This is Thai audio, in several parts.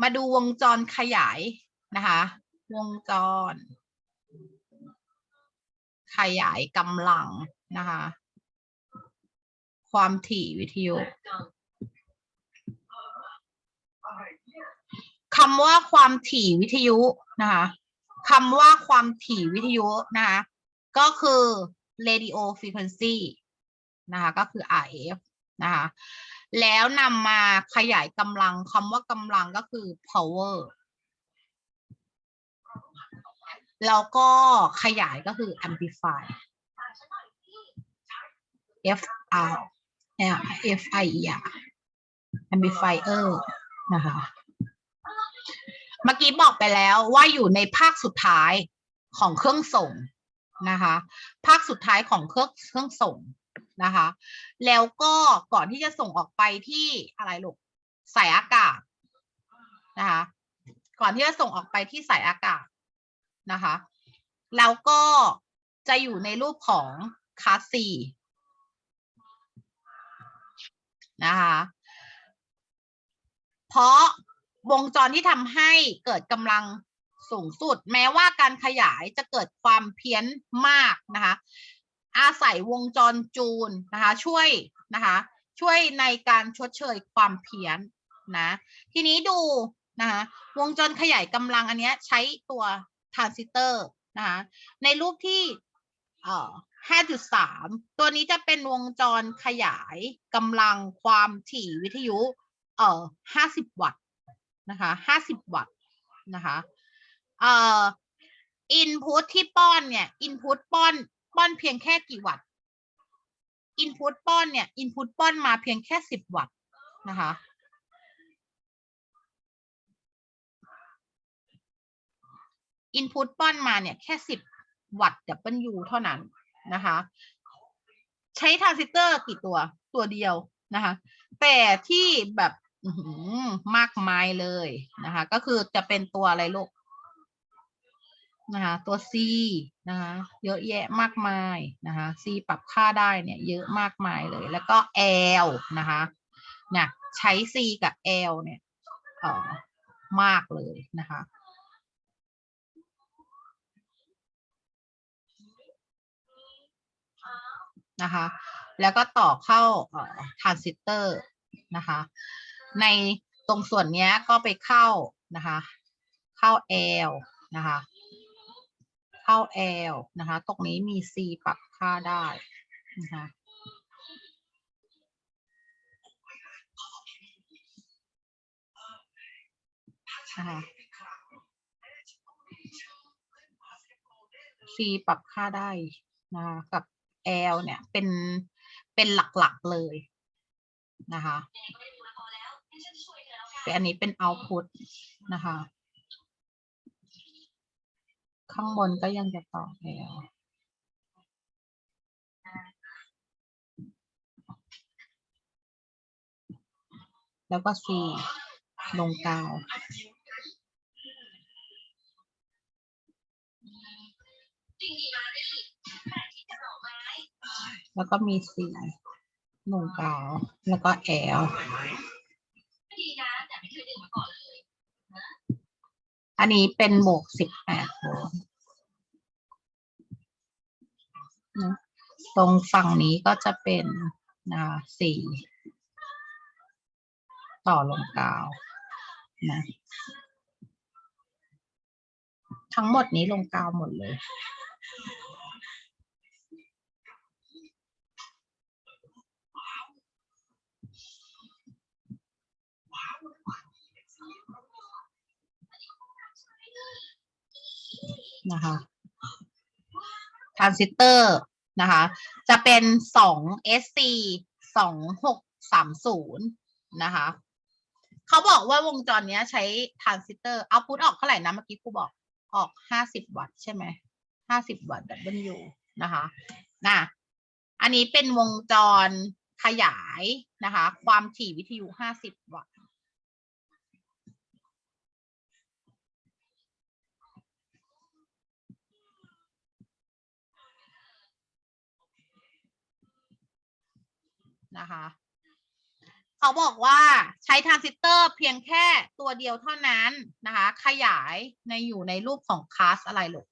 มาดูวงจรขยายนะคะ วงจร ขยายกำลังนะคะ ความถี่วิทยุคำว่าความถี่วิทยุนะคะคำว่าความถี่วิทยุนะคะก็คือ radio frequency นะคะ ก็คือ RF นะคะแล้วนำมาขยายกำลังคำว่ากำลังก็คือ power แล้วก็ขยายก็คือ amplify F R F I E R amplifier นะคะเมื่อกี้บอกไปแล้วว่าอยู่ในภาคสุดท้ายของเครื่องส่งนะคะ ภาคสุดท้ายของเครื่องเครื่องส่ง นะคะ แล้วก็ก่อนที่จะส่งออกไปที่อะไรลูกสายอากาศนะคะ ก่อนที่จะส่งออกไปที่สายอากาศนะคะ แล้วก็จะอยู่ในรูปของคาซีนะคะเพราะวงจรที่ทำให้เกิดกำลังสูงสุด แม้ว่าการขยายจะเกิดความเพี้ยนมากนะคะ อาศัยวงจรจูนนะคะ ช่วยนะคะช่วยในการชดเชยความเพี้ยนนะทีนี้ดูนะคะวงจรขยายกำลังอันนี้ใช้ตัวทรานซิสเตอร์นะคะในรูปที่เอ่อ5.3 ตัวนี้จะเป็นวงจรขยายกำลังความถี่วิทยุเอ่อ50 วัตต์นะคะ50 วัตต์นะคะเอ่ออินพุตที่ป้อนเนี่ยอินพุตป้อน ป้อนเพียงแค่กี่วัตต์อินพุตป้อนเนี่ยอินพุตป้อนมาเพียงแค่10วัตต์นะคะอินพุตป้อนมาเนี่ยแค่10วัตต์ W เบิลยูเท่านั้นนะคะ ใช้ทรานซิสเตอร์กี่ตัวตัวเดียวนะคะ แต่ที่แบบมากมายเลยนะคะ ก็คือจะเป็นตัวอะไรลูก นะคะตัว C นะคะเยอะแยะมากมายนะคะ C ปรับค่าได้เนี่ยเยอะมากมายเลย แล้วก็ L นะคะเนี่ยใช้ C กับ L เนี่ยเออมากเลยนะคะนะคะ แล้วก็ต่อเข้าเอ่อทรานซิสเตอร์นะคะ ในตรงส่วนเนี้ยก็ไปเข้านะคะ เข้า L นะคะ เข้า L นะคะ ตรงนี้มี C ปรับค่าได้นะคะนะคะ C ปรับค่าได้นะคะกับ L เนี่ยเป็นเป็นหลัก ๆ เลยนะคะแต่อันนี้เป็น output นะคะ ข้างบนก็ยังจะต่อ L แล้วก็ C ลงกาวแล้วก็มี C ลงกาว แล้วก็ L อั อันนี้เป็นบวกสิบแปดโวลต์ตรงฝั่งนี้ก็จะเป็นนะสี่ต่อลงกาวนะทั้งหมดนี้ลงกาวหมดเลย นะคะทรานซิสเตอร์นะคะ จะเป็นสอง SC สองหกสามศูนย์นะคะเขาบอกว่าวงจรเนี้ยใช้ทรานซิสเตอร์เอาพุทออกเท่าไหร่นะเมื่อกี้ครูบอกออกห้าสิบวัตต์ใช่ไหมห้าสิบวัตต์ W นะคะนะอันนี้เป็นวงจรขยายนะคะ ความถี่วิทยุห้าสิบวัตต์ นะคะเขาบอกว่าใช้ทรานซิสเตอร์เพียงแค่ตัวเดียวเท่านั้นนะคะ ขยายในอยู่ในรูปของคลาสอะไรลูก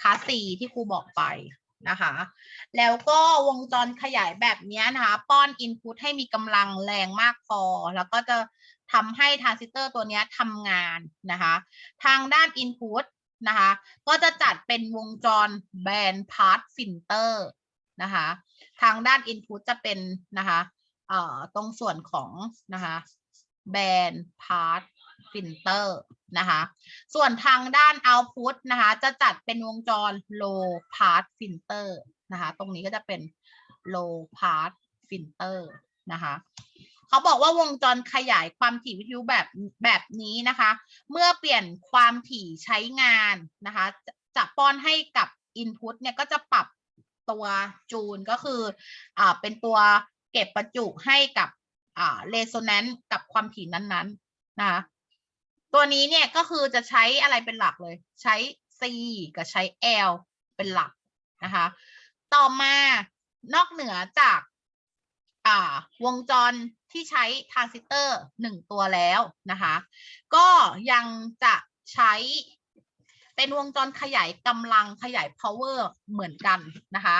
คลาส C ที่ครูบอกไปนะคะ แล้วก็วงจรขยายแบบนี้นะคะ ป้อนอินพุตให้มีกำลังแรงมากพอ แล้วก็จะทำให้ทรานซิสเตอร์ตัวนี้ทำงานนะคะ ทางด้านอินพุตนะคะ ก็จะจัดเป็นวงจรแบนพาร์ f ฟิลเตอร์ นะคะ ทางด้าน Input จะเป็นนะคะเอ่อตรงส่วนของนะคะแบนพาร์ f ฟิลเตอร์นะคะ ส่วนทางด้าน Output นะคะ จะจัดเป็นวงจร low pass filter นะคะ ตรงนี้ก็จะเป็น low pass filter นะคะเขาบอกว่าวงจรขยายความถี่วิทยุแบบแบบนี้นะคะ เมื่อเปลี่ยนความถี่ใช้งานนะคะ จะจะป้อนให้กับ Input เนี่ยก็จะปรับ ตัวจูนก็คืออ่าเป็นตัวเก็บประจุให้กับอ่า resonance กับความถี่นั้นๆนะคะตัวนี้เนี่ยก็คือจะใช้อะไรเป็นหลักเลย ใช้ C กับใช้ L เป็นหลักนะคะ ต่อมานอกเหนือจากอ่าวงจรที่ใช้ทรานซิสเตอร์หนึ่งตัวแล้วนะคะ ก็ยังจะใช้ เป็นวงจรขยายกำลังขยาย power เหมือนกันนะคะ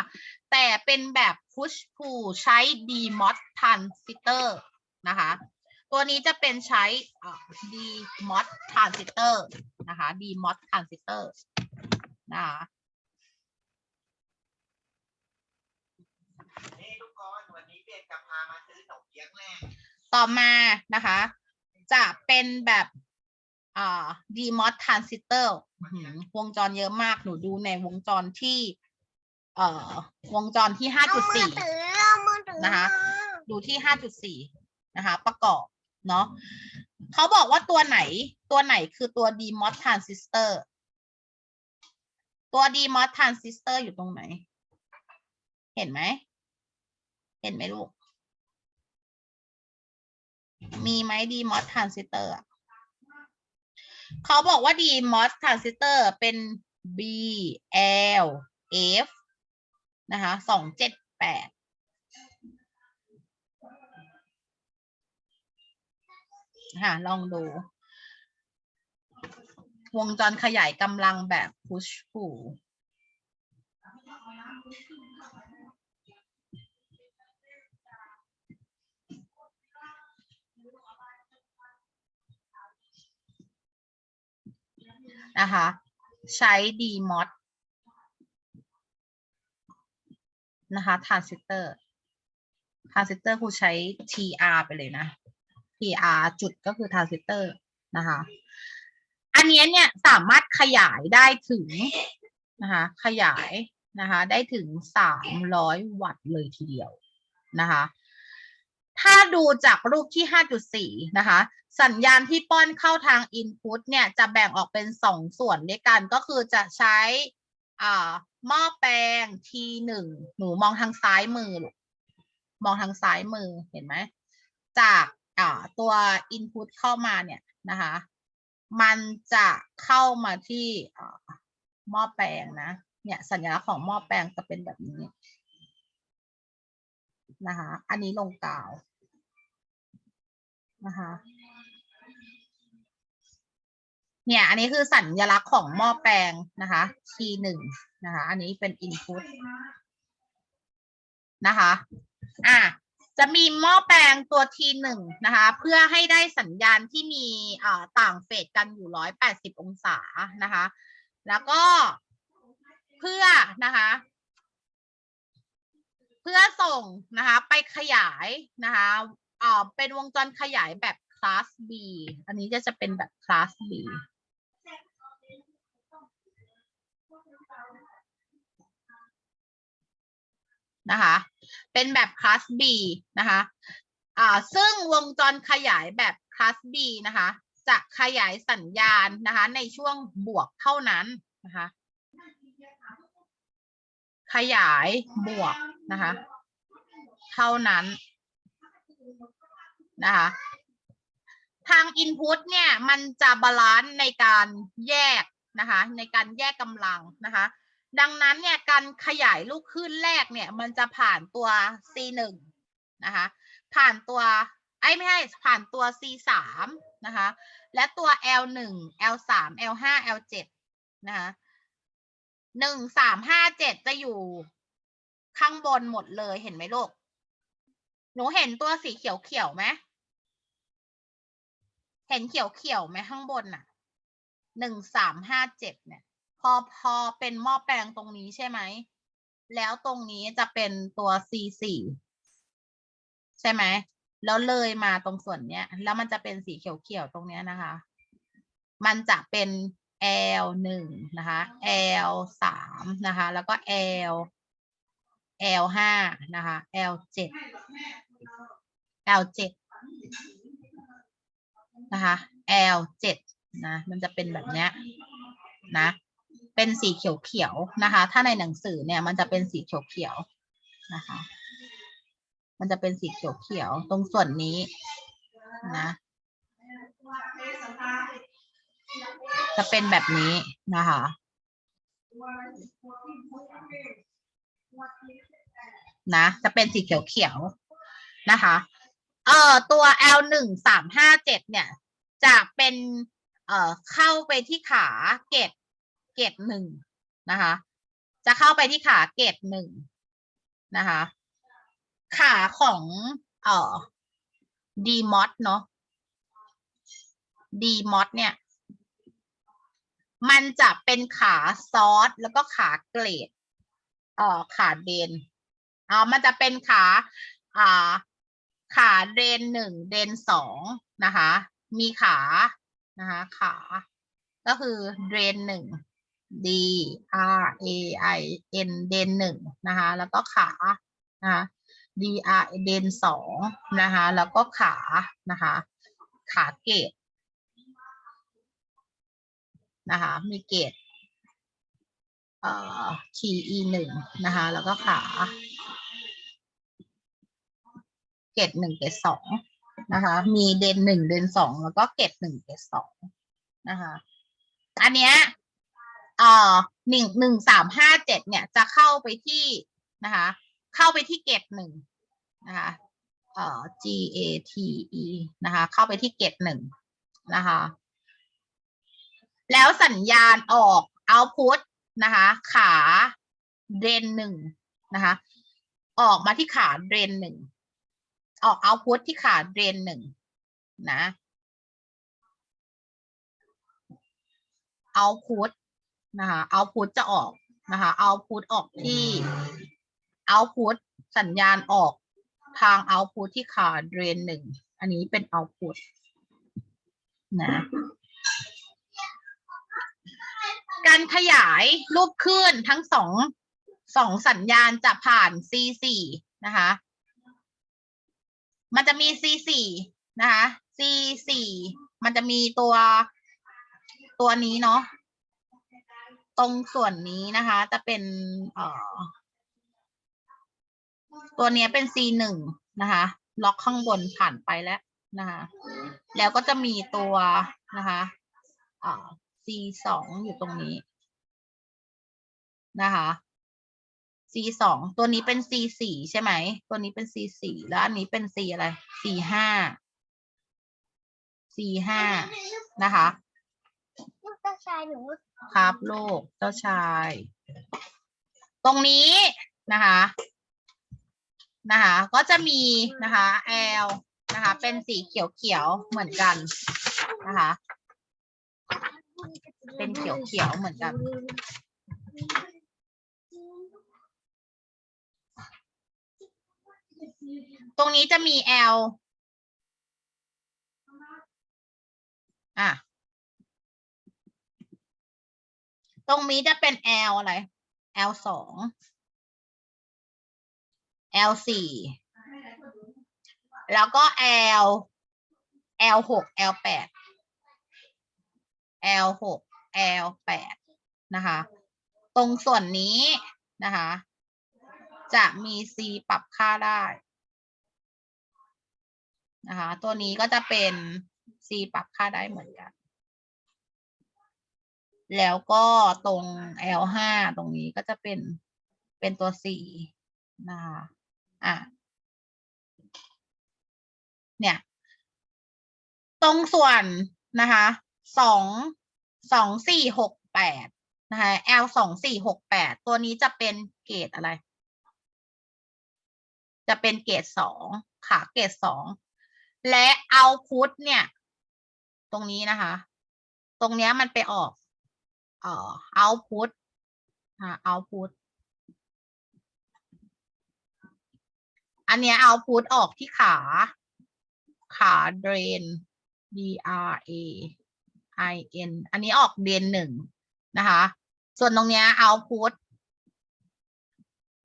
แต่เป็นแบบ push pull ใช้ DMOS transistor นะคะ ตัวนี้จะเป็นใช้อ่า DMOS transistor นะคะ DMOS transistor นะคะนี่ทุกคนวันนี้เด็กจะพามาซื้อหนมเปี๊ยกแน่ต่อมานะคะ จะเป็นแบบ อ่า DMOS transistor อื้อหือวงจรเยอะมากหนูดูในวงจรที่ เอ่อ วงจรที่5.4นะคะดูที่5.4นะคะ ประกอบเนาะเขาบอกว่าตัวไหนตัวไหนคือตัว DMOS transistor ตัว DMOS transistor อยู่ตรงไหน เห็นไหม เห็นไหมลูก มีไหม DMOS transistor อะ เขาบอกว่า DMOS transistor เป็น B L F นะคะสองเจ็ดแปดค่ะ ลองดู วงจรขยายกำลังแบบ push pull นะคะ ใช้ DMOS นะคะทรานซิสเตอร์ทรานซิสเตอร์ครูใช้ TR ไปเลยนะ TR จุดก็คือทรานซิสเตอร์นะคะ อันนี้เนี่ยสามารถขยายได้ถึงนะคะ ขยายนะคะ ได้ถึงสามร้อยวัตต์เลยทีเดียวนะคะ ถ้าดูจากรูปที่ห้าจุดสี่นะคะ สัญญาณที่ป้อนเข้าทาง Input เนี่ยจะแบ่งออกเป็นสองส่วนด้วยกันก็คือจะใช้อ่าหม้อแปลง T หนึ่งหนูมองทางซ้ายมือ มองทางซ้ายมือเห็นไหม จากอ่าตัว input เข้ามาเนี่ยนะคะ มันจะเข้ามาที่หม้อแปลงนะ เนี่ยสัญลักษณ์ของหม้อแปลงจะเป็นแบบนี้นะคะ อันนี้ลงกาวนะคะ เนี่ย อันนี้คือสัญลักษณ์ของหม้อแปลงนะคะ T หนึ่งนะคะ อันนี้เป็น input นะคะ อะ จะมีหม้อแปลงตัว T หนึ่งนะคะ เพื่อให้ได้สัญญาณที่มีอ่าต่างเฟสกันอยู่ร้อยแปดสิบองศานะคะ แล้วก็เพื่อนะคะ เพื่อส่งนะคะ ไปขยายนะคะอ่าเป็นวงจรขยายแบบคลาส B อันนี้จะจะเป็นแบบคลาส B นะคะ เป็นแบบคลาส B นะคะอ่าซึ่งวงจรขยายแบบคลาส B นะคะ จะขยายสัญญาณนะคะ ในช่วงบวกเท่านั้นนะคะ ขยายบวกนะคะ เท่านั้นนะคะทาง Input เนี่ยมันจะบาลานซ์ในการแยกนะคะ ในการแยกกำลังนะคะ ดังนั้นเนี่ยการขยายลูกคลื่นแรกเนี่ยมันจะผ่านตัว C1 นะคะผ่านตัวไอ้ไม่ใช่ผ่านตัว C สามนะคะและตัว L หนึ่ง L สาม L ห้า L เจ็ดนะคะหนึ่งสามห้าเจ็ดจะอยู่ข้างบนหมดเลยเห็นไหมลูก หนูเห็นตัวสีเขียวเขียวไหมเห็นเขียวเขียวไหมข้างบนน่ะหนึ่งสามห้าเจ็ดเนี่ย พอพอเป็นหม้อแปลงตรงนี้ใช่ไหม แล้วตรงนี้จะเป็นตัว C สี่ใช่ไหม แล้วเลยมาตรงส่วนเนี้ย แล้วมันจะเป็นสีเขียวๆตรงเนี้ยนะคะ มันจะเป็น L หนึ่งนะคะ L สามนะคะ แล้วก็ L L ห้านะคะ L เจ็ด L เจ็ดนะคะ L เจ็ดนะ มันจะเป็นแบบเนี้ยนะ เป็นสีเขียวๆนะคะ ถ้าในหนังสือเนี่ยมันจะเป็นสีเขียวๆนะคะ มันจะเป็นสีเขียวๆตรงส่วนนี้นะจะเป็นแบบนี้นะคะนะจะเป็นสีเขียวๆนะคะ เอ่อตัว L หนึ่งสามห้าเจ็ดเนี่ย จะเป็น เอ่อเข้าไปที่ขาเกต เกตหนึ่งนะคะ จะเข้าไปที่ขาเกตหนึ่งนะคะ ขาของเอ่อดีมอสเนาะดีมอสเนี่ย มันจะเป็นขาซอสแล้วก็ขาเกรดเอ่อขาเดนอ่ามันจะเป็นขาอ่าขาเดนหนึ่งเดนสองนะคะ มีขานะคะ ขา ก็คือเดนหนึ่ง D R A I N เดนหนึ่งนะคะแล้วก็ขานะคะ D R เดนสองนะคะแล้วก็ขานะคะขาเกตนะคะมีเกตเอ่อ T E หนึ่งนะคะแล้วก็ขาเกตหนึ่งเกตสองนะคะมีเดนหนึ่งเดนสองแล้วก็เกตหนึ่งเกตสองนะคะอันเนี้ย เอ่อหนึ่งหนึ่งสามห้าเจ็ดเนี่ยจะเข้าไปที่นะคะ เข้าไปที่เกตหนึ่งนะคะเอ่อ G A T E นะคะ เข้าไปที่เกตหนึ่งนะคะ แล้วสัญญาณออก output นะคะ ขาเดนหนึ่งนะคะ ออกมาที่ขาเดนหนึ่งออก output ที่ขาเดนหนึ่งนะ output นะคะ output จะออกนะคะ output ออกที่ output สัญญาณออกทาง output ที่ขาเดนหนึ่งอันนี้เป็น output นะการขยายรูปคลื่นทั้งสองสองสัญญาณจะผ่าน C4 นะคะ มันจะมี C4 นะคะ C4 มันจะมีตัวตัวนี้เนาะ ตรงส่วนนี้นะคะ จะเป็นเอ่อตัวนี้เป็น C1 นะคะ ล็อกข้างบนผ่านไปแล้วนะคะ แล้วก็จะมีตัวนะคะเอ่อ C สองอยู่ตรงนี้นะคะ C สองตัวนี้เป็น C สี่ใช่ไหม ตัวนี้เป็น C สี่แล้วอันนี้เป็น C อะไร C ห้า C ห้านะคะ ชายหนูครับลูกเจ้าชาย ตรงนี้นะคะนะคะ ก็จะมีนะคะ L นะคะ เป็นสีเขียวๆเหมือนกันนะคะ เป็นเขียวๆเหมือนกันตรงนี้จะมี L อะ ตรงนี้จะเป็น L อะไร L สอง L สี่ แล้วก็ L L หก L แปด L หก L แปดนะคะ ตรงส่วนนี้นะคะ จะมี C ปรับค่าได้นะคะ ตัวนี้ก็จะเป็น C ปรับค่าได้เหมือนกัน แล้วก็ตรง L ห้าตรงนี้ก็จะเป็นเป็นตัว C นะคะอะเนี่ย ตรงส่วนนะคะสองสองสี่หกแปดนะคะ L สองสี่หกแปดตัวนี้จะเป็นเกรดอะไร จะเป็นเกรดสองค่ะเกรดสองและเอาพุทเนี่ย ตรงนี้นะคะ ตรงเนี้ยมันไปออก เอ่อเอาพุทอ่าเอาพุทอันเนี้ยเอาพุทออกที่ขา ขา drain D R A I N อันนี้ออกเดนหนึ่งนะคะ ส่วนตรงเนี้ยเอาพุท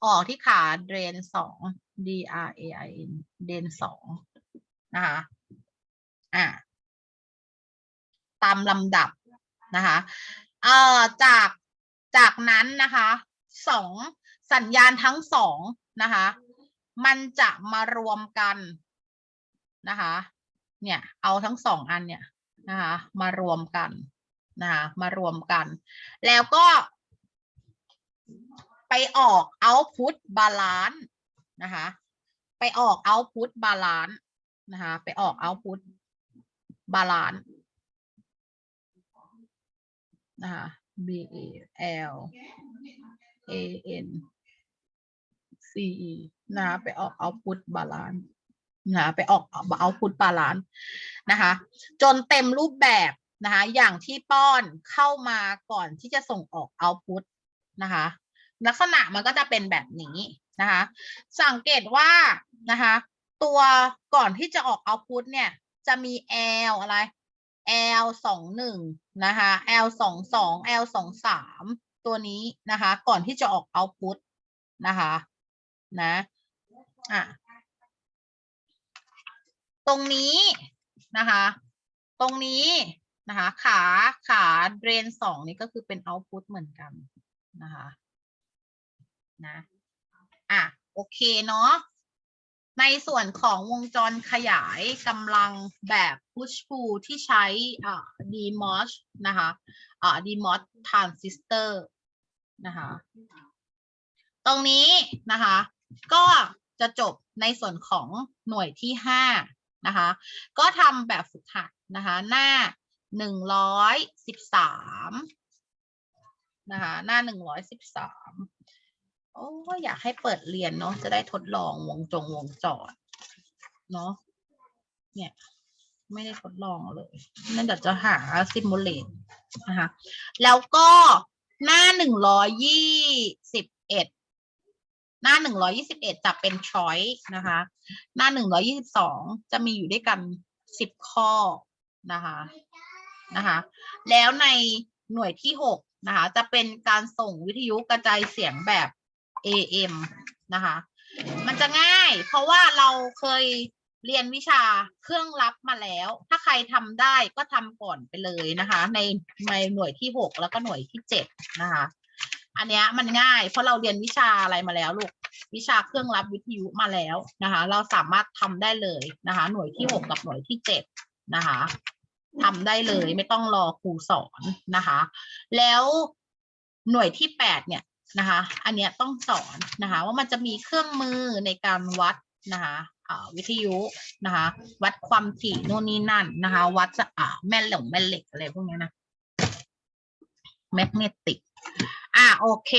ออกที่ขา drain สอง D R A I N เดนสองนะคะ อ่าตามลำดับนะคะ เอ่อจากจากนั้นนะคะสองสัญญาณทั้งสองนะคะ มันจะมารวมกันนะคะ เนี่ยเอาทั้งสองอันเนี่ยนะคะมารวมกันนะคะมารวมกัน แล้วก็ ไปออก output balance นะคะไปออก output balance นะคะไปออก output balance นะคะ B A L A N C E นะคะไปออก output balance นะคะไปออก output balance นะคะ จนเต็มรูปแบบนะคะ อย่างที่ป้อนเข้ามาก่อนที่จะส่งออก output นะคะ ลักษณะมันก็จะเป็นแบบนี้นะคะ สังเกตว่านะคะ ตัวก่อนที่จะออก output เนี่ย จะมี L อะไร L สองหนึ่งนะคะ L สองสอง L สองสามตัวนี้นะคะ ก่อนที่จะออก output นะคะนะอะตรงนี้นะคะ ตรงนี้นะคะ ขาขาเดรนสองนี่ก็คือเป็น output เหมือนกันนะคะนะอะโอเคเนาะ ในส่วนของวงจรขยายกำลังแบบ push pull ที่ใช้ DMOS นะคะ DMOS transistor นะคะ ตรงนี้นะคะ ก็จะจบในส่วนของหน่วยที่ 5 นะคะ ก็ทำแบบฝึกหัดนะคะ หน้า 113 นะคะ หน้า 113 โอ้อยากให้เปิดเรียนเนาะจะได้ทดลองวงจงวงจรเนาะเนี่ยไม่ได้ทดลองเลยนั่นเดี๋ยวจะหาซิมูเลตนะคะแล้วก็หน้าหนึ่งร้อยยี่สิบเอ็ดหน้าหนึ่งร้อยี่สิบเอ็ดจะเป็นช้อยนะคะ หน้าหนึ่งร้อยี่สิบสองจะมีอยู่ด้วยกันสิบข้อนะคะนะคะ แล้วในหน่วยที่หกนะคะ จะเป็นการส่งวิทยุกระจายเสียงแบบ AM นะคะ มันจะง่าย เพราะว่าเราเคยเรียนวิชาเครื่องรับมาแล้ว ถ้าใครทำได้ก็ทำก่อนไปเลยนะคะ ในในหน่วยที่หกแล้วก็หน่วยที่เจ็ดนะคะ อันเนี้ยมันง่ายเพราะเราเรียนวิชาอะไรมาแล้วลูกวิชาเครื่องรับวิทยุมาแล้วนะคะ เราสามารถทำได้เลยนะคะ หน่วยที่หกกับหน่วยที่เจ็ดนะคะทำได้เลยไม่ต้องรอครูสอนนะคะ แล้วหน่วยที่แปดเนี่ย นะคะ อันเนี้ยต้องสอนนะคะว่ามันจะมีเครื่องมือในการวัดนะคะอ่าวิทยุนะคะ วัดความถี่โน่นนี่นั่นนะคะ วัดจะอ่าแม่เหล็กแม่เหล็กอะไรพวกเนี้ยนะแมกเนติก อะโอเค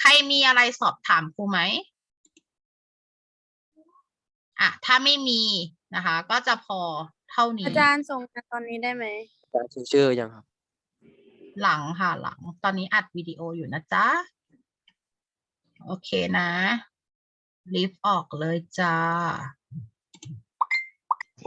ใครมีอะไรสอบถามครูไหมอะถ้าไม่มีนะคะ ก็จะพอเท่านี้ อาจารย์ส่งมาตอนนี้ได้ไหมอาจารย์ชื่อชื่อยังครับ หลังค่ะหลัง ตอนนี้อัดวิดีโออยู่นะจ๊ะ โอเคนะลิฟต์ออกเลยจ้า